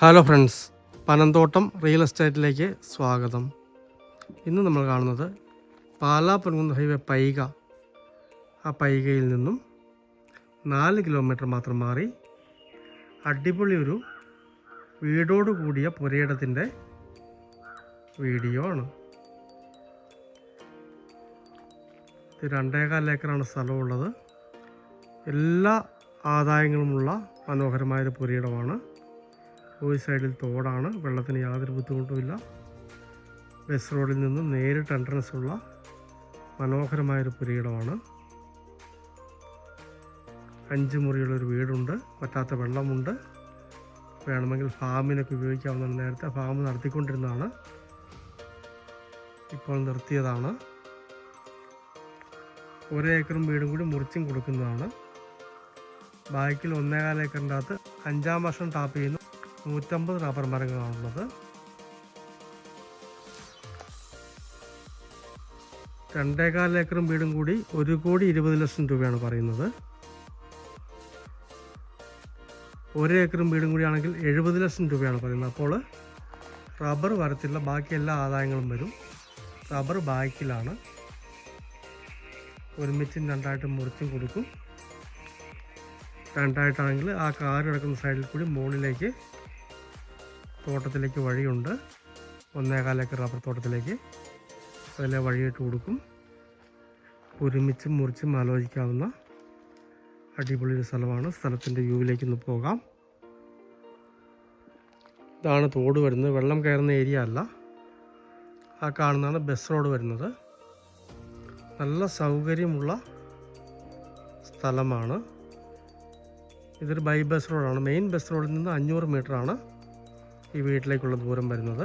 Hello friends Panamthottam real എസ്റ്റേറ്റിലേക്ക് സ്വാഗതം. ഇന്ന് നമ്മൾ കാണുന്നത് പാലാ പൊൻകുന്ന് ഹൈവേ പൈക. ആ പൈകയിൽ നിന്നും നാല് കിലോമീറ്റർ മാത്രം മാറി അടിപൊളി ഒരു വീടോട് കൂടിയ പുരയിടത്തിന്റെ വീഡിയോ ആണ്. ഇത് രണ്ടേകാൽ ഏക്കറാണ് സ്ഥലമുള്ളത്. എല്ലാ ആദായങ്ങളുമുള്ള മനോഹരമായൊരു പുരയിടമാണ്. ഒരു സൈഡിൽ തോടാണ്. വെള്ളത്തിന് യാതൊരു ബുദ്ധിമുട്ടുമില്ല. ബസ് റോഡിൽ നിന്ന് നേരിട്ട് എൻട്രൻസ് ഉള്ള മനോഹരമായൊരു പുരയിടമാണ്. അഞ്ച് മുറിയുള്ളൊരു വീടുണ്ട്. പറ്റാത്ത വെള്ളമുണ്ട്. വേണമെങ്കിൽ ഫാമിനൊക്കെ ഉപയോഗിക്കാവുന്ന നേരത്തെ ഫാം നടത്തിക്കൊണ്ടിരുന്നതാണ്. ഇപ്പോൾ നിർത്തിയതാണ്. ഒരേ ഏക്കറും വീടും കൂടി മുറിച്ചും കൊടുക്കുന്നതാണ്. ബാക്കിൽ ഒന്നേകാൽ ഏക്കറിന്റെ അകത്ത് അഞ്ചാം വർഷം ടാപ്പ് ചെയ്യുന്നു. നൂറ്റമ്പത് റബ്ബർ മരങ്ങളാണുള്ളത് രണ്ടേകാൽ ഏക്കറും വീടും കൂടി ഒരു കോടി ഇരുപത് ലക്ഷം രൂപയാണ് പറയുന്നത്. ഒരു ഏക്കറും വീടും കൂടി ആണെങ്കിൽ എഴുപത് ലക്ഷം രൂപയാണ് പറയുന്നത്. അപ്പോൾ റബ്ബർ വരത്തില്ല ബാക്കി എല്ലാ ആദായങ്ങളും വരും. റബ്ബർ ബാക്കിലാണ്. ഒരുമിച്ചും രണ്ടായിട്ടും മുറിച്ചും കൊടുക്കും. രണ്ടായിട്ടാണെങ്കിൽ ആ കാർ കിടക്കുന്ന സൈഡിൽ കൂടി മുകളിലേക്ക് തോട്ടത്തിലേക്ക് വഴിയുണ്ട്. ഒന്നേകാലേക്ക് റബ്ബർ തോട്ടത്തിലേക്ക് അതിലെ വഴിയിട്ട് കൊടുക്കും. ഒരുമിച്ചും മുറിച്ചും ആലോചിക്കാവുന്ന അടിപൊളി ഒരു സ്ഥലമാണ്. സ്ഥലത്തിന്റെ വ്യൂവിലേക്ക് ഒന്ന് പോകാം. ഇതാണ് തോട് വരുന്നത്. വെള്ളം കയറുന്ന ഏരിയ അല്ല. ആ കാണുന്നതാണ് ബസ് റോഡ് വരുന്നത്. നല്ല സൗകര്യമുള്ള സ്ഥലമാണ്. ഇതൊരു ബൈ ബസ് റോഡാണ്. മെയിൻ ബസ് റോഡിൽ നിന്ന് അഞ്ഞൂറ് മീറ്ററാണ്. ഈ വീട്ടിലേക്കുള്ള ദൂരം വരുന്നത്.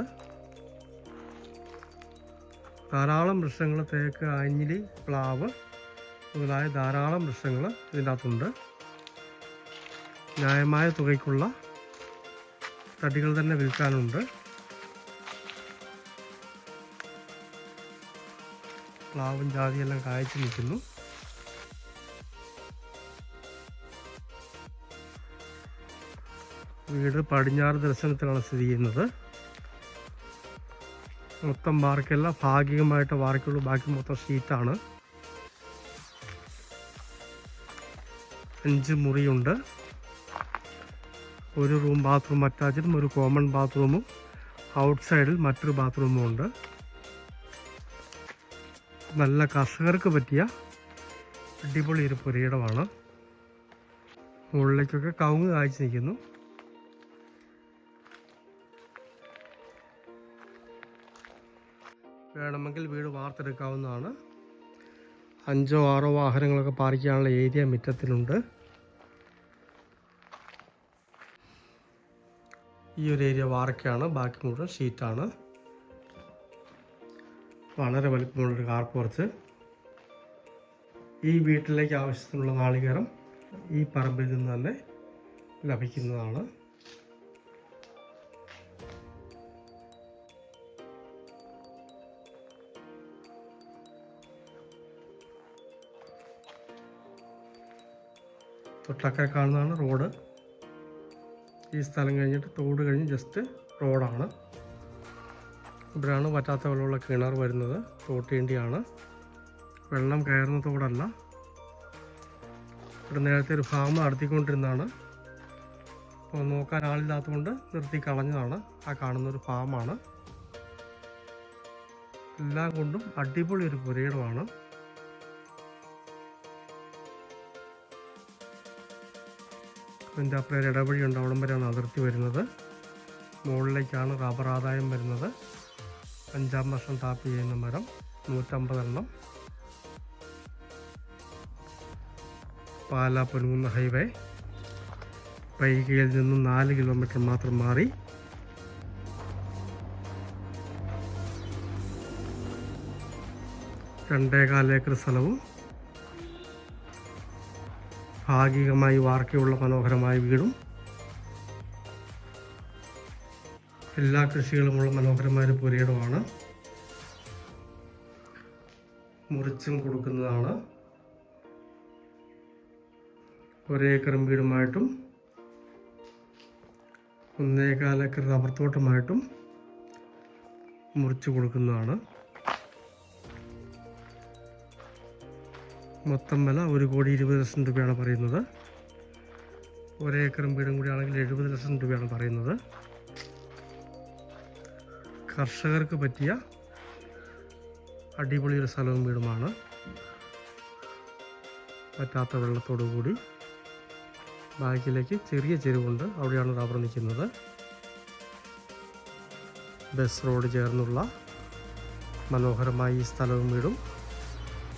ധാരാളം വൃക്ഷങ്ങൾ തേക്ക് ആഞ്ഞിലി പ്ലാവ് മുതലായ ധാരാളം വൃക്ഷങ്ങൾ ഇതിന്റെ അകത്തുണ്ട് ന്യായമായ തുകയ്ക്കുള്ള തടികൾ തന്നെ വിൽക്കാനുണ്ട്. പ്ലാവും ജാതിയെല്ലാം കായ്ച്ചു നിൽക്കുന്നു. വീട് പടിഞ്ഞാറ് ദർശനത്തിലാണ് സ്ഥിതി ചെയ്യുന്നത്. മൊത്തം വാർക്കല്ല ഭാഗികമായിട്ട് വാർക്കുള്ളൂ. ബാക്കി മൊത്തം ഷീറ്റാണ്. അഞ്ച് മുറിയുണ്ട്. ഒരു റൂം ബാത്റൂം അറ്റാച്ചും ഒരു കോമൺ ബാത്റൂമും. ഔട്ട് സൈഡിൽ മറ്റൊരു ബാത്റൂമും ഉണ്ട്. നല്ല കർഷകർക്ക് പറ്റിയ അടിപൊളി ഒരു പുരയിടമാണ്. മുകളിലേക്കൊക്കെ കവുങ്ങ് കായ്ച്ചു നിൽക്കുന്നു. വേണമെങ്കിൽ വീട് വാർത്തെടുക്കാവുന്നതാണ്. അഞ്ചോ ആറോ വാഹനങ്ങളൊക്കെ ചെയ്യാനുള്ള ഏരിയ മുറ്റത്തിലുണ്ട്. ഈ ഒരു ഏരിയ വാർക്കയാണ്. ബാക്കി മുഴുവൻ ഷീറ്റാണ്. വളരെ വലിപ്പമുള്ളൊരു കാർ പുറത്ത് ഈ വീട്ടിലേക്ക് ആവശ്യത്തിനുള്ള നാളികേരം ഈ പറമ്പിൽ നിന്ന് തന്നെ ലഭിക്കുന്നതാണ്. തൊട്ടക്കരെ കാണുന്നതാണ് റോഡ്. ഈ സ്ഥലം കഴിഞ്ഞിട്ട് തോട് കഴിഞ്ഞ് ജസ്റ്റ് റോഡാണ്. ഇവിടെയാണ് വറ്റാത്ത വെള്ളമുള്ള കിണർ വരുന്നത്. തോട്ടേണ്ടിയാണ് വെള്ളം കയറുന്ന തോടല്ല. ഇവിടെ നേരത്തെ ഒരു ഫാം നടത്തിക്കൊണ്ടിരുന്നതാണ്. അപ്പോൾ നോക്കാൻ ആളില്ലാത്തതുകൊണ്ട് നിർത്തി കളഞ്ഞതാണ്. ആ കാണുന്നൊരു ഫാമാണ്. എല്ലാം കൊണ്ടും അടിപൊളി ഒരു പുരയിടമാണ്. അതിന്റെ അപ്പുറം ഒരു ഇടവഴിയുണ്ട് അവിടം വരെയാണ് അതിർത്തി വരുന്നത്. മുകളിലേക്കാണ് റബ്ബർ ആദായം വരുന്നത്. അഞ്ചാം വർഷം ടാപ്പ് ചെയ്യുന്ന മരം നൂറ്റമ്പതെണ്ണം പാലാ പൊൻകുന്ന ഹൈവേ. പൈകയിൽ നിന്നും നാല് കിലോമീറ്റർ മാത്രം മാറി. രണ്ടേകാൽ ഏക്കർ സ്ഥലവും ഭാഗികമായി വാർക്കയുള്ള മനോഹരമായ വീടും. എല്ലാ കൃഷികളുമുള്ള മനോഹരമായ ഒരു പുരയിടമാണ്. മുറിച്ചും കൊടുക്കുന്നതാണ്. ഒരേക്കറും വീടുമായിട്ടും ഏക്കർ റബ്ബർ തോട്ടമായിട്ടും മുറിച്ചു കൊടുക്കുന്നതാണ്. മൊത്തം വില ഒരു കോടി ഇരുപത് ലക്ഷം രൂപയാണ് പറയുന്നത്. ഒരേക്കറും വീടും കൂടി ആണെങ്കിൽ എഴുപത് ലക്ഷം രൂപയാണ് പറയുന്നത്. കർഷകർക്ക് പറ്റിയ അടിപൊളി ഒരു സ്ഥലവും വീടുമാണ്. പറ്റാത്ത വെള്ളത്തോടു കൂടി ബാക്കിലേക്ക് ചെറിയ ചെരുവുണ്ട്. അവിടെയാണ് റബ്ബർ നിൽക്കുന്നത്. ബസ് റോഡ് ചേർന്നുള്ള മനോഹരമായ ഈ സ്ഥലവും വീടും